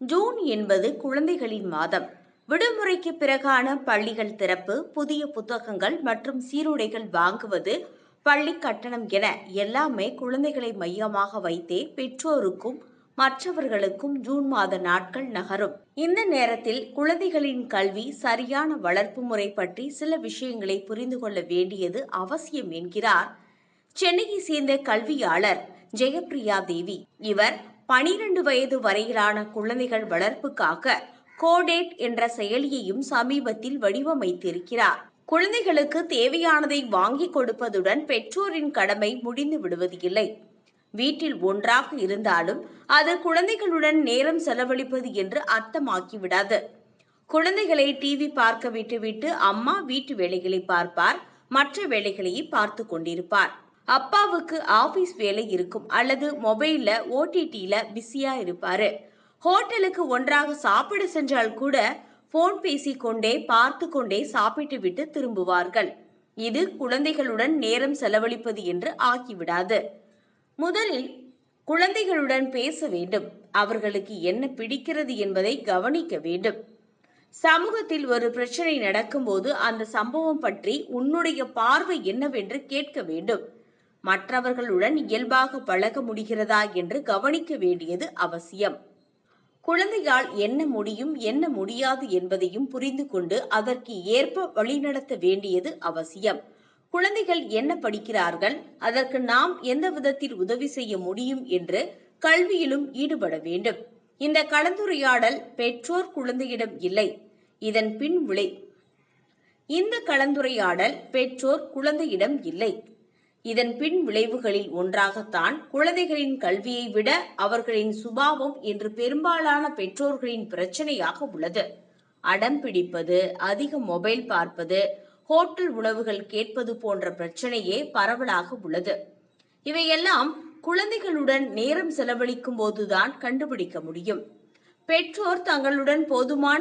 June என்பது குழந்தைகளின் மாதம். விடுமுறைக்கு பிறகான பள்ளிகள் திறப்பு புதிய புத்தகங்கள் மற்றும் சீருடைகள் வாங்குவது பள்ளி கட்டணம் என எல்லாமே குழந்தைகளை மையமாக வைத்தே பெற்றோருக்கும் மற்றவர்களுக்கும் ஜூன் மாத நாட்கள் நகரும். இந்த நேரத்தில் குழந்தைகளின் கல்வி சரியான வளர்ப்பு முறை பற்றி சில விஷயங்களை புரிந்து கொள்ள வேண்டியது அவசியம் என்கிறார். சென்னையை சேர்ந்த கல்வியாளர் ஜெயப்பிரியா தேவி. இவர் பனிரெண்டு வயது வரையிலான குழந்தைகள் வளர்ப்புக்காக கோடேட் என்ற செயலியையும் சமீபத்தில் வடிவமைத்திருக்கிறார். குழந்தைகளுக்கு தேவையானதை வாங்கி கொடுப்பதுடன் பெற்றோரின் கடமை முடிந்து விடுவது இல்லை வீட்டில் ஒன்றாக இருந்தாலும் அது குழந்தைகளுடன் நேரம் செலவழிப்பது என்று அர்த்தமாக்கிவிடாது. குழந்தைகளை டிவி பார்க்க விட்டுவிட்டு அம்மா வீட்டு வேலைகளை பார்ப்பார் மற்ற வேலைகளையும் பார்த்து கொண்டிருப்பார். அப்பாவுக்கு ஆபீஸ் வேலை இருக்கும் அல்லது மொபைல்ல ஓடிடியில் பிஸியா இருப்பாரு. ஹோட்டலுக்கு ஒன்றாக சாப்பிட சென்றால் கூட போன் பேசிக்கொண்டே பார்த்து கொண்டே சாப்பிட்டு விட்டு திரும்புவார்கள். இது குழந்தைகளுடன் நேரம் செலவழிப்பது என்று ஆகிவிடாது முதலில் குழந்தைகளுடன் பேச வேண்டும். அவர்களுக்கு என்ன பிடிக்கிறது என்பதை கவனிக்க வேண்டும். சமூகத்தில் ஒரு பிரச்சனை நடக்கும்போது அந்த சம்பவம் பற்றி உன்னுடைய பார்வை என்னவென்று கேட்க வேண்டும். மற்றவர்களுடன் இயல்பாக பழக முடிகிறதா என்று கவனிக்க வேண்டியது அவசியம். குழந்தையால் என்ன முடியும் என்ன முடியாது என்பதையும் புரிந்து கொண்டு அதற்கு ஏற்ப வழிநடத்த வேண்டியது அவசியம். குழந்தைகள் என்ன படிக்கிறார்கள் அதற்கு நாம் எந்த விதத்தில் உதவி செய்ய முடியும் என்று கல்வியிலும் ஈடுபட வேண்டும். இந்த கலந்துரையாடல் பெற்றோர் குழந்தையிடம் இல்லை. இதன் பின் விளை. இந்த கலந்துரையாடல் பெற்றோர் குழந்தையிடம் இல்லை. இதன் பின் விளைவுகளில் ஒன்றாகத்தான் குழந்தைகளின் கல்வியை விட அவர்களின் சுபாவம் என்று பெரும்பாலான பெற்றோர்களின் பிரச்சனையாக உள்ளது. அடம் பிடிப்பது அதிக மொபைல் பார்ப்பது ஹோட்டல் உணவுகள் கேட்பது போன்ற பிரச்சனையே பரவலாக உள்ளது. இவையெல்லாம் குழந்தைகளுடன் நேரம் செலவழிக்கும் போதுதான் கண்டுபிடிக்க முடியும். பெற்றோர் தங்களுடன் போதுமான